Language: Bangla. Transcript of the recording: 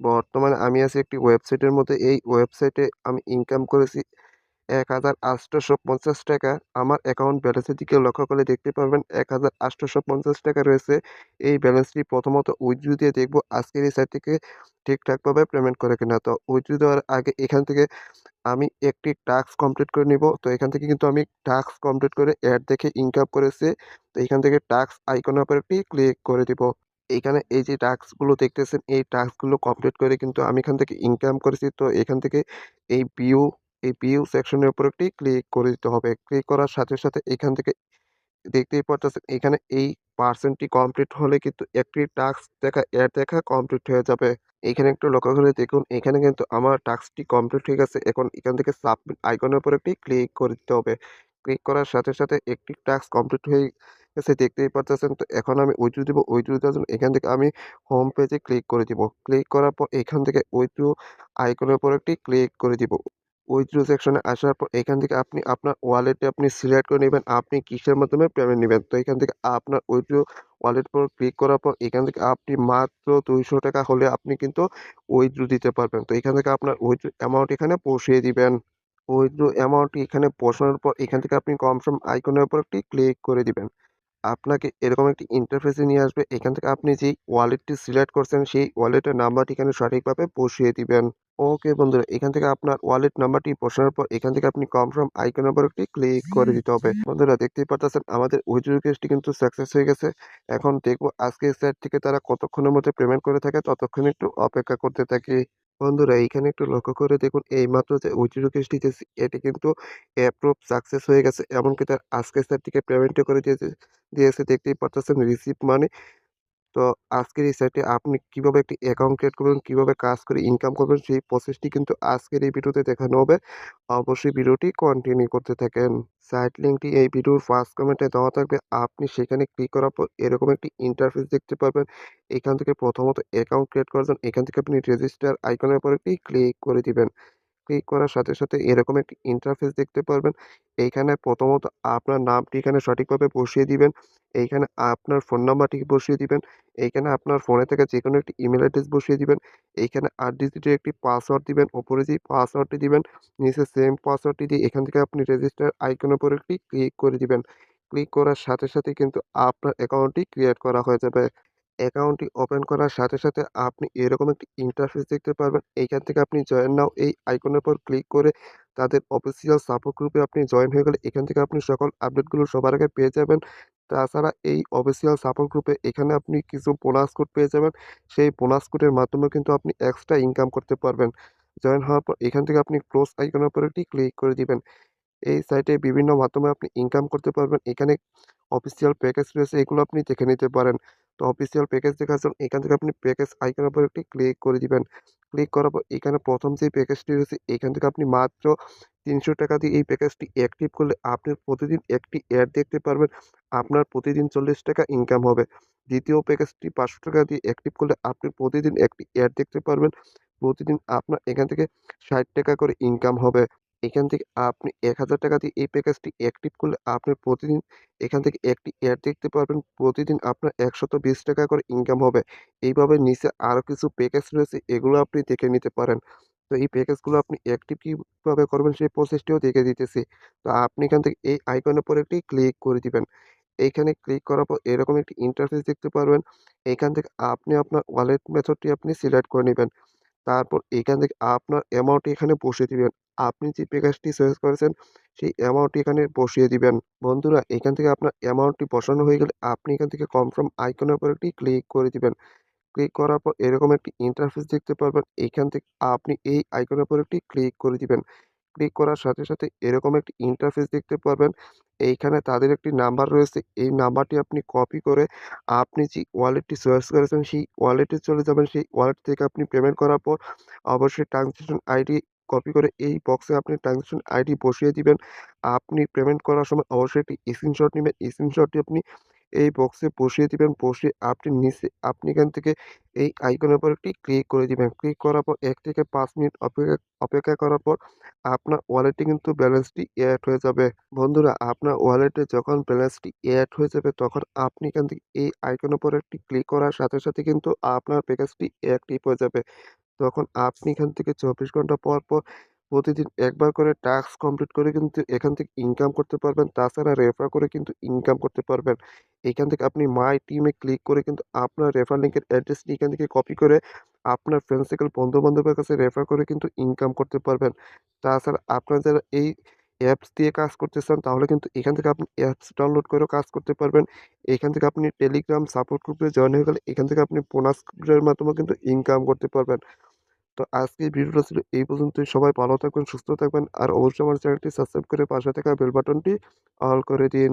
বর্তমানে আমি আছি একটি ওয়েবসাইটের মধ্যে। এই ওয়েবসাইটে আমি ইনকাম করেছি ৳১,৮৫০ আমার অ্যাকাউন্ট ব্যালেন্সের দিকে লক্ষ্য করলে দেখতে পারবেন ৳১,৮৫০ রয়েছে। এই ব্যালেন্সটি প্রথমত উইথড্র দিয়ে দেখব আজকের এই সাইট থেকে ঠিকঠাকভাবে পেমেন্ট করে কিনা। তো উইথড্র দেওয়ার আগে এখান থেকে আমি একটি টাস্ক কমপ্লিট করে নিব। তো এখান থেকে কিন্তু আমি টাস্ক কমপ্লিট করে অ্যাড দেখে ইনকাম করেছি। তো এখান থেকে টাস্ক আইকনের উপর একটি ক্লিক করে দিব। এইখানে এই যে টাস্কগুলো দেখতেছেন এই টাস্কগুলো কমপ্লিট করে কিন্তু আমি এখান থেকে ইনকাম করেছি। তো এখান থেকে এই ভিউ এই ভিউ সেকশনের উপর একটি ক্লিক করে দিতে হবে। ক্লিক করার সাথে, সাথে এখান থেকে দেখতেই পারতেছেন এখানে এই পার্সেন্টটি কমপ্লিট হলে কিন্তু একটি টাস্ক দেখা অ্যাড দেখা কমপ্লিট হয়ে যাবে। এখানে একটু লক্ষ্য করে দেখুন এখানে কিন্তু আমার টাস্কটি কমপ্লিট হয়ে গেছে। এখন এখান থেকে সাবমিট আইকনের উপর একটি ক্লিক করে দিতে হবে। ক্লিক করার সাথে, সাথে একটি টাস্ক কমপ্লিট হয়ে গেছে দেখতেই পারতেছেন। তো এখন আমি উইথড্র দিব। উইথড্র দেওয়ার জন্য এখান থেকে আমি হোম পেজে ক্লিক করে দিব। ক্লিক করার পর এখান থেকে উইথড্র আইকনের উপর একটি ক্লিক করে দিব। উইথড্র সেকশনে আসার পর এখান থেকে আপনি আপনার ওয়ালেটে আপনি সিলেক্ট করে নেবেন, আপনি কিসের মাধ্যমে পেমেন্ট নেবেন তো এখান থেকে আপনার উইথড্র ওয়ালেট পর ক্লিক করার পর এখান থেকে আপনি মাত্র ৳২০০ হলে আপনি কিন্তু উইথড্র দিতে পারবেন। তো এখান থেকে আপনার উইথড্র অ্যামাউন্ট এখানে বসিয়ে দিবেন। উইথড্র অ্যামাউন্টটি এখানে বসানোর পর এখান থেকে আপনি কনফার্ম আইকনের উপর একটি ক্লিক করে দিবেন। আপনাকে এরকম একটি ইন্টারফেসে নিয়ে আসবে। এখান থেকে আপনি যেই ওয়ালেটটি সিলেক্ট করছেন, সেই ওয়ালেটের নাম্বারটি এখানে সঠিকভাবে বসিয়ে দিবেন। ওকে বন্ধুরা, এখান থেকে আপনার ওয়ালেট নাম্বারটি বসানোর পর এখান থেকে আপনি কনফার্ম আইকনের উপর একটি ক্লিক করে দিতে হবে। বন্ধুরা, দেখতেই পারতেছেন, আমাদের উইথড্র রিকোয়েস্টটি কিন্তু সাকসেস হয়ে গেছে। এখন দেখব আজকের সাইট থেকে তারা কতক্ষণের মধ্যে পেমেন্ট করে থাকে, ততক্ষণ একটু অপেক্ষা করতে থাকি। বন্ধুরা, এইখানে একটু লক্ষ্য করে দেখুন এই মাত্র যে উইথড্র কেসটি যে এটি কিন্তু অ্যাপ্রুভ সাকসেস হয়ে গেছে। এমনকি তার আজকে তার থেকে পেমেন্টও করে দিয়েছে দিয়েছে, দেখতেই পারতেছেন রিসিভ মানি। তো আজকের এই সাইটে আপনি কীভাবে একটি অ্যাকাউন্ট ক্রিয়েট করবেন, কীভাবে কাজ করে ইনকাম করবেন সেই প্রসেসটি কিন্তু আজকের এই ভিডিওতে দেখানো হবে। অবশ্যই ভিডিওটি কন্টিনিউ করতে থাকেন। সাইট লিঙ্কটি এই ভিডিওর ফার্স্ট কমেন্টে দেওয়া থাকবে। আপনি সেখানে ক্লিক করার পর এরকম একটি ইন্টারফেস দেখতে পারবেন। এখান থেকে প্রথমত অ্যাকাউন্ট ক্রিয়েট করার জন্য এখান থেকে আপনি রেজিস্টার আইকনের উপর একটি ক্লিক করে দিবেন। ক্লিক করার সাথে, সাথে এরকম একটি ইন্টারফেস দেখতে পারবেন। এইখানে প্রথমত আপনার নামটি এখানে সঠিকভাবে বসিয়ে দিবেন। এইখানে আপনার ফোন নাম্বারটি বসিয়ে দিবেন। এইখানে আপনার ফোনে থেকে যে কোনো একটি ইমেল অ্যাড্রেস বসিয়ে দিবেন। এইখানে ৮ ডিজিটের একটি পাসওয়ার্ড দিবেন। ওপরে যেই পাসওয়ার্ডটি দিবেন নিচে সেম পাসওয়ার্ডটি দিয়ে এখান থেকে আপনি রেজিস্টার আইকনের উপর একটি ক্লিক করে দিবেন। ক্লিক করার সাথে, সাথে কিন্তু আপনার অ্যাকাউন্টটি ক্রিয়েট করা হয়ে যাবে। অ্যাকাউন্টটি ওপেন করার সাথে, সাথে আপনি এরকম একটি ইন্টারফেস দেখতে পারবেন। এইখান থেকে আপনি জয়েন নাও এই আইকনের উপর ক্লিক করে তাদের অফিসিয়াল সাপোর্ট গ্রুপে আপনি জয়েন হয়ে গেলে এখান থেকে আপনি সকল আপডেটগুলো সবার আগে পেয়ে যাবেন। তাছাড়া এই অফিসিয়াল সাপোর্ট গ্রুপে এখানে আপনি কিছু বোনাস কোড পেয়ে যাবেন। সেই বোনাস কোডের মাধ্যমে কিন্তু আপনি এক্সট্রা ইনকাম করতে পারবেন। জয়েন হওয়ার পর এখান থেকে আপনি ক্লোজ আইকনের উপর একটি ক্লিক করে দিবেন। এই সাইটে বিভিন্ন মাধ্যমে আপনি ইনকাম করতে পারবেন। এখানে অফিসিয়াল প্যাকেজ রয়েছে এগুলো আপনি দেখে নিতে পারেন। তো অফিসিয়াল প্যাকেজ দেখার জন্য এখান থেকে আপনি প্যাকেজ আইকনের উপর একটি ক্লিক করে দিবেন। ক্লিক করার পর এখানে প্রথম যে প্যাকেজটি রয়েছে, এখান থেকে আপনি মাত্র ৳৩০০ দিয়ে এই প্যাকেজটি অ্যাক্টিভ করলে আপনি প্রতিদিন একটি অ্যাড দেখতে পারবেন। আপনার প্রতিদিন ৳৪০ ইনকাম হবে। দ্বিতীয় প্যাকেজটি ৳৫০০ দিয়ে অ্যাক্টিভ করলে আপনি প্রতিদিন একটি অ্যাড দেখতে পারবেন। প্রতিদিন আপনার এখান থেকে ৳৬০ করে ইনকাম হবে। এখান থেকে আপনি ৳১,০০০ দিয়ে এই প্যাকেজটি অ্যাক্টিভ করলে আপনি প্রতিদিন এখান থেকে একটি অ্যাড দেখতে পারবেন। প্রতিদিন আপনার ৳১২০ করে ইনকাম হবে। এইভাবে নিচে আরও কিছু প্যাকেজ রয়েছে এগুলো আপনি দেখে নিতে পারেন। তো এই প্যাকেজগুলো আপনি অ্যাক্টিভ কীভাবে করবেন সেই প্রসেসটিও দেখে দিতেছি। তো আপনি এখান থেকে এই আইকনের উপর একটি ক্লিক করে দিবেন। এইখানে ক্লিক করার পর এরকম একটি ইন্টারফেস দেখতে পারবেন। এইখান থেকে আপনি আপনার ওয়ালেট মেথডটি আপনি সিলেক্ট করে নিবেন। তারপর এখান থেকে আপনার অ্যামাউন্টটি এখানে বসিয়ে দিবেন। আপনি যে প্যাকেজটি চয়েস করেছেন, সেই অ্যামাউন্টটি এখানে বসিয়ে দিবেন। বন্ধুরা, এখান থেকে আপনার অ্যামাউন্টটি বসানো হয়ে গেলে আপনি এখান থেকে কনফার্ম আইকনের উপর একটি ক্লিক করে দিবেন। ক্লিক করার পর এরকম একটি ইন্টারফেস দেখতে পারবেন। এখান থেকে আপনি এই আইকনের উপর একটি ক্লিক করে দিবেন। ক্লিক করার সাথে, সাথে এরকম একটি ইন্টারফেস দেখতে পারবেন। এইখানে তাদের একটি নাম্বার রয়েছে। এই নাম্বারটি আপনি কপি করে আপনি যে ওয়ালেটটি চয়েস করেছেন সেই ওয়ালেটে চলে যাবেন। সেই ওয়ালেট থেকে আপনি পেমেন্ট করার পর অবশ্যই ট্রান্সেকশন আইডি কপি করে এই বক্সে আপনি ট্রান্সেকশন আইডি বসিয়ে দিবেন। আপনি পেমেন্ট করার সময় অবশ্যই একটি স্ক্রিনশট নিবেন। স্ক্রিনশটটি আপনি এই বক্সে বসিয়ে দিবেন, বসিয়ে আপনি নিচে, আপনি এখান থেকে এই আইকনের উপর একটি ক্লিক করে দিবেন। ক্লিক করার পর এক থেকে পাঁচ মিনিট অপেক্ষা অপেক্ষা করার পর আপনার ওয়ালেটে কিন্তু ব্যালেন্সটি অ্যাড হয়ে যাবে। বন্ধুরা, আপনার ওয়ালেটে যখন ব্যালেন্সটি অ্যাড হয়ে যাবে, তখন আপনি এখান থেকে এই আইকনের উপর একটি ক্লিক করার সাথে সাথে কিন্তু আপনার প্যাকেজটি অ্যাক্টিভ হয়ে যাবে। তখন আপনি এখান থেকে চব্বিশ ঘণ্টা পর পর প্রতিদিন একবার করে টাস্ক কমপ্লিট করে কিন্তু এখান থেকে ইনকাম করতে পারবেন। তাছাড়া রেফার করে কিন্তু ইনকাম করতে পারবেন। এখান থেকে আপনি মাই টিমে ক্লিক করে কিন্তু আপনার রেফার লিঙ্কের অ্যাড্রেসটি এখান থেকে কপি করে আপনার ফ্রেন্ড সার্কেল বন্ধু বান্ধবের কাছে রেফার করে কিন্তু ইনকাম করতে পারবেন। তাছাড়া আপনার যারা এই অ্যাপস দিয়ে কাজ করতে চান, তাহলে কিন্তু এখান থেকে আপনি অ্যাপস ডাউনলোড করেও কাজ করতে পারবেন। এখান থেকে আপনি টেলিগ্রাম সাপোর্ট গ্রুপে জয়েন হয়ে গেলে এখান থেকে আপনি বোনাস এর মাধ্যমে কিন্তু ইনকাম করতে পারবেন। তো আজকে ভিডিওটা ছিল এই পর্যন্তই। সবাই ভালো থাকবেন, সুস্থ থাকবেন, আর অবশ্যই আমার চ্যানেলটি সাবস্ক্রাইব করে পাশে থাকা বেল বাটনটি অল করে দিন।